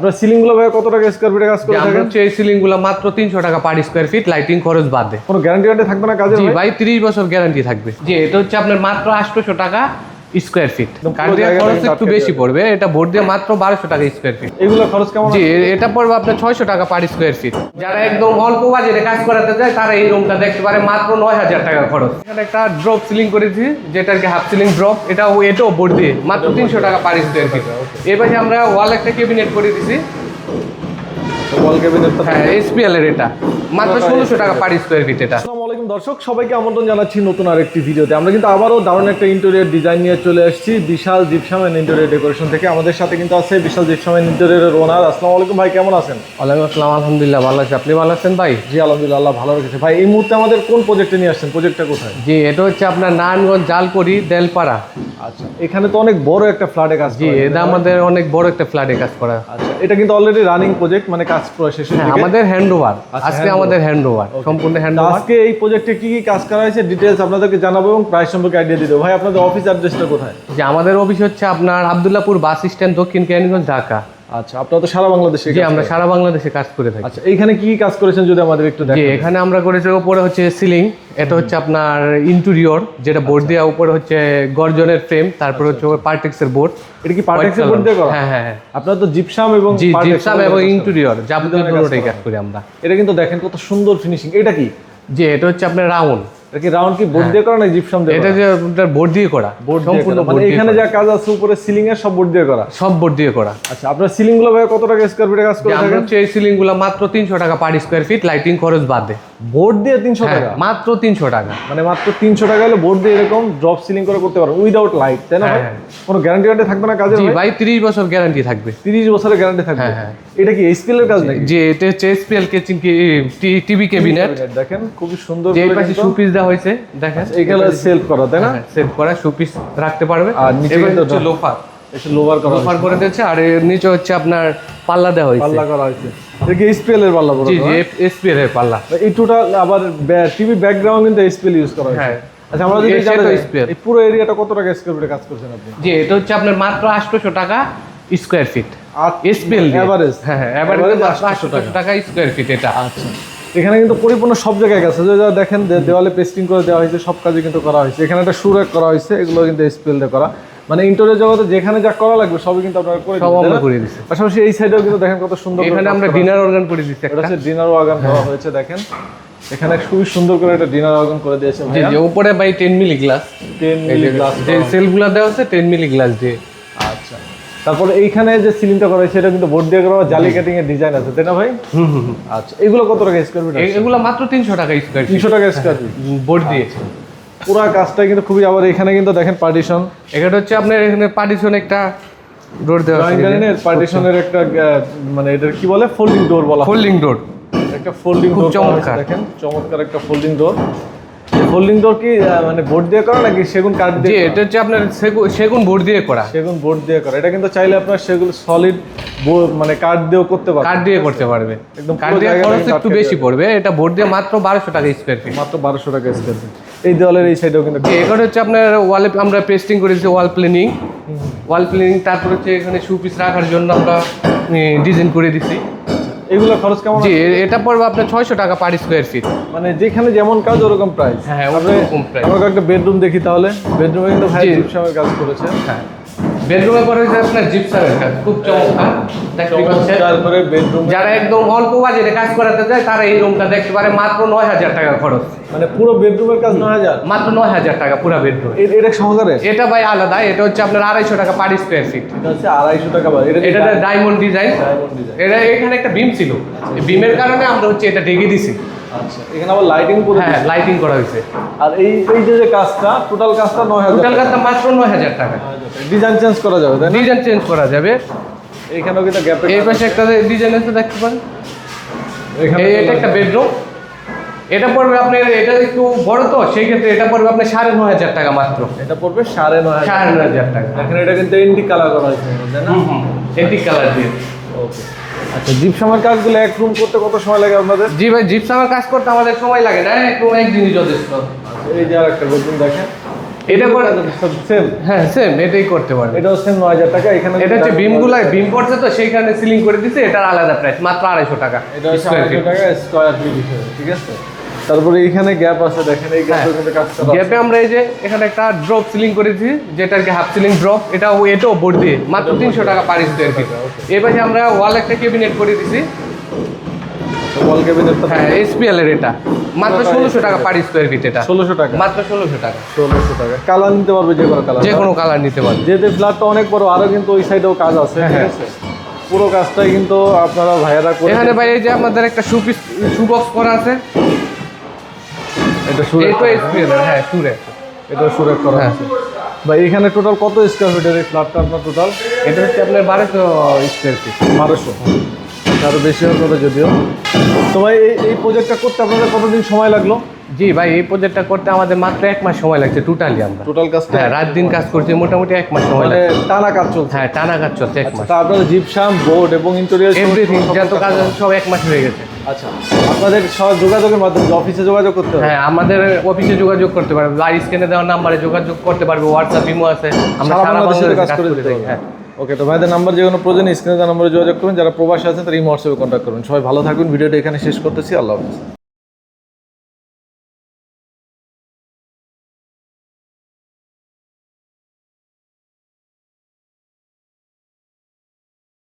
আপনার সিলিংগুলো ভাই কত টাকা স্কোয়ার ফিটে কাজ করে থাকেন? হচ্ছে এই সিলিংগুলো মাত্র তিনশো টাকা পার স্কোয়ার ফিট লাইটিং খরচ বাদ। বাদে কোনো গ্যারান্টি থাকবে না কাজে জি ভাই? তিরিশ বছর গ্যারান্টি থাকবে। জি এটা হচ্ছে আপনার মাত্র আটশোশো টাকা স্কোয়ার ফিট পুরো কাঠ দিয়ে জায়গাটা খরচ একটু বেশি পড়বে। এটা বোর্ড দিয়ে মাত্র বারোশো টাকা স্কোয়ার ফিট এগুলো খরচ কেমন জি এটা পড়বে আপনার ছয়শো টাকা পার স্কোয়ার ফিট যারা একদম অল্প বাজেটে কাজ করাতে যায় তারা এই রুমটা দেখতে পারে মাত্র নয় হাজার টাকা খরচ। এখানে একটা ড্রপ সিলিং করেছি যেটা আর কি হাফ সিলিং ড্রপ এটাও এটাও বোর্ড দিয়ে মাত্র তিনশো টাকা পার স্কোয়ার ফিট এবারে আমরা ওয়াল একটা ক্যাবিনেট করে দিছি। ওয়াল ক্যাবিনেট হ্যাঁ এসপিএল এর এটা। মাত্র ষোলোশো টাকা পার স্কোয়ার ফিট এটা। দর্শক সবাইকে আমন্ত্রণ জানাচ্ছি নতুন আরেকটি ভিডিওতে। আমরা কিন্তু আবারও দারুণ একটা ইন্টেরিয়ার ডিজাইন নিয়ে চলে এসেছি Bishal gypsum interior interior decoration থেকে। আমাদের সাথে কিন্তু আছে বিশাল জিপসাম এন্ড ইন্টেরিয়রের ওনার আসসালামু আলাইকুম ভাই কেমন আছেন? ওয়ালাইকুম আসসালাম আলহামদুলিল্লাহ ভালো আছে। আপনি ভালো আছেন ভাই? জি আলহামদুলিল্লাহ আল্লাহ ভালো রেখেছে। ভাই এই মুহূর্তে আমাদের কোন প্রজেক্টে নিয়ে আসছেন? প্রজেক্টটা কোথায়? জি এটা হচ্ছে আপনার নারায়ণগঞ্জ জালকড়ি দেলপাড়া। আচ্ছা এখানে তো অনেক বড় একটা ফ্ল্যাটে কাজ জি এটা আমাদের অনেক বড় একটা ফ্ল্যাটে কাজ করা। আচ্ছা এটা কিন্তু অলরেডি রানিং প্রজেক্ট মানে কাজ শেষ শেষের হ্যাঁ আমাদের হ্যান্ড ওভার আচ্ছা, আজকে আমাদের হ্যান্ড ওভার সম্পূর্ণ হ্যান্ডওভার আজকে এই প্রজেক্টে কি কি কাজ করা হয়েছে ডিটেলস আপনাদেরকে জানাব এবং প্রাইস সম্পর্কে আইডিয়া দিয়ে দেবো। ভাই আপনাদের অফিস অ্যাড্রেসটা কোথায়? যে আমাদের অফিস হচ্ছে আপনার আবদুল্লাপুর বাস স্ট্যান্ড দক্ষিণ কেরানীগঞ্জ ঢাকা। আচ্ছা আপনারা তো সারা বাংলাদেশে জি আমরা সারা বাংলাদেশে কাজ করে থাকি। আচ্ছা এইখানে কি কাজ করেছেন যদি আমাদের একটু দেখেন? এখানে আমরা করেছি উপরে হচ্ছে সিলিং এটা হচ্ছে আপনার ইন্টেরিয়র যেটা বোর্ড দেওয়া উপরে হচ্ছে গর্জনের ফ্রেম তারপর হচ্ছে পার্টেক্সের বোর্ড এটা কি পার্টেক্সের বোর্ড দিয়ে করা? হ্যাঁ হ্যাঁ হ্যাঁ। আপনারা তো জিপসাম এবং জি জিপসাম এবং ইন্টেরিয়র যাবতীয় দুজনের কাজ কাজ করি আমরা। এটা কিন্তু দেখেন কত সুন্দর ফিনিশিং এটা কি? জি এটা হচ্ছে আপনার রাউন্ড। এটা কি রাউন্ড কি বোর্ড দিয়ে করা না জিপসাম দিয়ে এটা যে আপনার বোর্ড দিয়ে করা বোর্ড সম্পূর্ণ মানে এখানে যা কাজ আছে উপরে সিলিং এর সব বোর্ড দিয়ে করা? সব বোর্ড দিয়ে করা। আচ্ছা আপনার সিলিংগুলো ভাই কত টাকা স্কোয়ার ফিট কাজ করে করে আমরা হচ্ছে এই সিলিংগুলো মাত্র তিনশো টাকা পার স্কোয়ার ফিট লাইটিং খরচ বাদে। বোর্ড দিয়ে তিনশো হ্যাঁ, টাকা? মাত্র তিনশো টাকা। মানে মাত্র তিনশো টাকা হলে বোর্ড দিয়ে এরকম ড্রপ সিলিং করে করতে পারবেন উইদাউট লাইট তাই না ভাই? হ্যাঁ, কোনো গ্যারান্টি গ্যারান্টি থাকবে না কাজে ভাই? তিরিশ বছর গ্যারান্টি থাকবে। তিরিশ বছরের গ্যারান্টি থাকবে। হ্যাঁ, হ্যাঁ। এটা কি এইচপিএল এর কাজ নাকি? যে এটা হচ্ছে এসপিএল কিচেন টিভি ক্যাবিনেট দেখেন খুবই সুন্দর এই পাশে শোপিস দেওয়া হয়েছে দেখেন। এখানে সেলফ করা তাই না? সেট করা শোপিস রাখতে পারবে। আর নিচে হচ্ছে লোফার লোভার করা লোফার করে দিয়েছে আর এর নিচে হচ্ছে আপনার পাল্লা দেওয়া হয়েছে। পাল্লা করা হয়েছে। এইচপিএল এর পাল্লা জি জি এসপিএল এর পাল্লা। এই টোটাল আবার টিভি ব্যাকগ্রাউন্ড কিন্তু এইচপিএল ইউজ করা হয়েছে। হ্যাঁ। আচ্ছা আমরা যদি এই পুরো এরিয়াটা কত টাকা স্কোয়ার ফিটে কাজ করছেন আপনি? জি এটা হচ্ছে আপনার মাত্র আটশোশো টাকা স্কোয়ার ফিট এসপিএল এভারেজ হ্যাঁ হ্যাঁ এভারেজ Average আটশো টাকা। স্কোয়ার ফিট এটা। আচ্ছা। এখানে কিন্তু পরিপূর্ণ সব জায়গায় গেছে। যে দেখেন দেওয়ালে পেস্টিং করে দেওয়া হয়েছে সব কাজে কিন্তু করা হয়েছে। এখানে একটা সুরেক করা হয়েছে এগুলো কিন্তু এসপিএল দিয়ে করা। মানে ইন্টারিয়র জগতে যেখানে যা করা লাগবে সবই কিন্তু আপনারা করে সব আমরা করে দিচ্ছি পাশাপাশি এই সাইডেও কিন্তু দেখেন কত সুন্দর এখানে আমরা ডিনার অর্গান করে দিচ্ছি একটা। হচ্ছে ডিনার ওয়াগান করা হয়েছে দেখেন। এখানে খুবই সুন্দর করে একটা ডিনার ওয়াগান করে দিয়েছে জি জি উপরে by ten milli glass ten glass যে সেলগুলো দেওয়া আছে টেন মিলি গ্লাস দিয়ে। আচ্ছা। তারপরে এইখানে যে সিলিংটা করা হয়েছে এটা কিন্তু বোর্ড দিয়ে করা জালি কাটিং এর ডিজাইন আছে তাই না ভাই? হুম হুম হুম। আচ্ছা এগুলো কত টাকা স্কোয়ার ফিট এগুলো মাত্র তিনশো টাকা স্কোয়ার ফিট তিনশো টাকা স্কোয়ার ফিট বোর্ড দিয়েছে। পুরো কাজটা কিন্তু খুবই আবার এখানে কিন্তু দেখেন পার্টিশন এখানে হচ্ছে আপনার এখানে পার্টিশন একটা ডোর দেওয়া আছে পার্টিশনের একটা মানে এটা কি বলে? ফোল্ডিং ডোর বলা। ফোল্ডিং ডোর একটা ফোল্ডিং ডোর চমৎকার। দেখেন চমৎকার একটা ফোল্ডিং ডোর ফোল্ডিং ডোর কি মানে বোর্ড দিয়ে করা নাকি সেগুন কাঠ দিয়ে এটা হচ্ছে আপনার সেগু- সেগুন বোর্ড দিয়ে করা। সেগুন বোর্ড দিয়ে করা। এটা কিন্তু চাইলে আপনার সেগুলো সলিড মানে কাঠ দিয়েও করতে পারেন কাঠ দিয়ে করতে পারবে। একদম কাঠ দিয়ে খরচ একটু বেশি পড়বে। এটা বোর্ড দিয়ে মাত্র বারোশো টাকা স্কোয়ার ফিট মাত্র বারোশো টাকা স্কোয়ার ফিট এই দেওয়ালের এই সাইডেও কিন্তু এখানে হচ্ছে আপনার ওয়ালে আমরা পেস্টিং করেছি ওয়াল প্লেনিং ওয়াল প্লেনিং তারপর হচ্ছে এখানে শু পিস রাখার জন্য আমরা ডিজাইন করে দিছি। এগুলো খরচ কেমন জি এটা পড়বে আপনার ছয়শো টাকা পার স্কোয়ার ফিট মানে যেখানে যেমন কাজ ওরকম প্রাইস হ্যাঁ, আমরা ওরকম প্রাইস আমরা একটা বেডরুম দেখি তাহলে। বেডরুমে কিন্তু ভাই। কাজ করেছে। হ্যাঁ। বেডরুমে পরে হচ্ছে আপনার জিপসারের কাজ। খুব চমৎকার। দেখতে পাচ্ছেন? তারপরে বেডরুম যারা একদম অল্প বাজেটে কাজ করাতে যায় তারা এই রুমটা দেখতে পারে মাত্র নয় হাজার টাকা খরচ। মানে পুরো বেডরুমের কাজ নয় হাজার? মাত্র নয় হাজার টাকা পুরো বেডরুম। এটা সহকারে? এটা ভাই আলাদা এটা হচ্ছে আপনার আড়াইশো টাকা পার স্কোয়ার ফিট এটা হচ্ছে আড়াইশো টাকা এটা এটা ডায়মন্ড ডিজাইন এটা এখানে একটা বিম ছিল। এই বিমের কারণে আমরা হচ্ছে এটা ঢেকে দিছি। আচ্ছা এখানে আবার লাইটিং করে হ্যাঁ লাইটিং করা হয়েছে। আর এই এই যে কাজটা টোটাল কাজটা নয় হাজার টোটাল কাজটা মাত্র নয় হাজার টাকা। ডিজাইন চেঞ্জ করা যাবে তাই ডিজাইন চেঞ্জ করা যাবে। এখানেও কিন্তু গ্যাপে এই পাশে একটা ডিজাইন আছে দেখতে পারেন এখানে এটা একটা বেডরুম এটা পড়বে আপনার এটা একটু বড় তো সেই ক্ষেত্রে এটা পড়বে আপনার সাড়ে নয় হাজার টাকা মাত্র। এটা পড়বে সাড়ে নয় সাড়ে নয় হাজার টাকা। এখানে এটা কিন্তু এন্টি কালার করা হয়েছে না? এন্টিক কালার দিয়ে। ওকে আচ্ছা জিপসামের কাজগুলো এক রুম করতে কত সময় লাগে আপনাদের? জি ভাই জিপসামের কাজ করতে আমাদের সময় লাগে না এক জিনিস যথেষ্ট। আচ্ছা, এই যে আরেকটা বেডরুম দেখেন। এটা করে সেম হ্যাঁ সেম এটাই করতে পারবে। এটাও সেম নয় হাজার টাকা এখানে এটা হচ্ছে বিমগুলাই বিম পড়ছে তো সেইখানে সিলিং করে দিছে এটার আলাদা প্রাইস মাত্র আড়াইশো টাকা। এটা হচ্ছে আড়াইশো টাকা স্কোয়ার ফিট ঠিক আছে? তারপরে এখানে গ্যাপ আছে দেখেন এই গ্যাপের মধ্যে কাজ করা গ্যাপে আমরা এই যে এখানে একটা ড্রপ সিলিং করেছি যেটা কি হাফ সিলিং ড্রপ এটা এটাও বোর্ড দিয়ে মাত্র তিনশো টাকা পার স্কোয়ার ফিট এর পাশে আমরা ওয়াল একটা ক্যাবিনেট করে দিছি। ওয়াল ক্যাবিনেটটা হ্যাঁ এসপিএল এর এটা। মাত্র ষোলোশো টাকা পার স্কোয়ার ফিট এটা। ষোলোশো টাকা। মাত্র ষোলোশো টাকা। ষোলোশো টাকা। কালার নিতে পারবে যে কোনো কালার যে কোনো কালার নিতে পারবে। যেহেতু ফ্ল্যাটটা অনেক বড় আরও কিন্তু ওই সাইডেও কাজ আছে হ্যাঁ। আছে? পুরো কাজটাই কিন্তু আপনারা ভাইয়ারা এখানে বাইরে যে আমাদের একটা শু পিস শু বক্স করা আছে। এটা সুরে এটা এসপিএল হ্যাঁ সুরে এটা সুরে করা হ্যাঁ। আছে ভাই এখানে টোটাল কত স্কোয়ার ফিটের এই ফ্ল্যাটটা আপনার টোটাল এটা হচ্ছে আপনার বারোশো স্কোয়ার ফিট বারোশো। আরও বেশি হতে হবে যদিও। তো ভাই এই এই প্রজেক্টটা করতে আপনাদের কতদিন সময় লাগল? জি ভাই এই প্রজেক্টটা করতে আমাদের মাত্র এক মাস সময় লাগছে টোটালি আমরা। টোটাল কাজটা হ্যাঁ রাত দিন কাজ করছি মোটামুটি এক মাস সময় মানে লাগছে। টানা কাজ চলছে। হ্যাঁ টানা কাজ চলছে এক মাস। তা আপনাদের জিপসাম বোর্ড এবং ইন্টেরিয়র এভরিথিং যত কাজ সব এক মাস হয়ে গেছে। আচ্ছা আপনাদের সব যোগাযোগের মাধ্যমে অফিসে যোগাযোগ করতে হবে? হ্যাঁ আমাদের অফিসে যোগাযোগ করতে পারবে। আর স্ক্রিনে দেওয়ার নাম্বারে যোগাযোগ করতে পারবে হোয়াটসঅ্যাপ ইমো আছে। আমরা সারা বাংলাদেশে কাজ করে দিতে হ্যাঁ। ওকে তো ভাইদের নাম্বার যে কোনো প্রয়োজন স্ক্রিনে দেওয়া নম্বরে যোগাযোগ করুন। যারা প্রবাসী আছেন তারা এই হোয়াটসঅ্যাপে কন্ট্যাক্ট করুন। সবাই ভালো থাকুন ভিডিওটা এখানে শেষ করতেছি। আল্লাহ হাফিজ।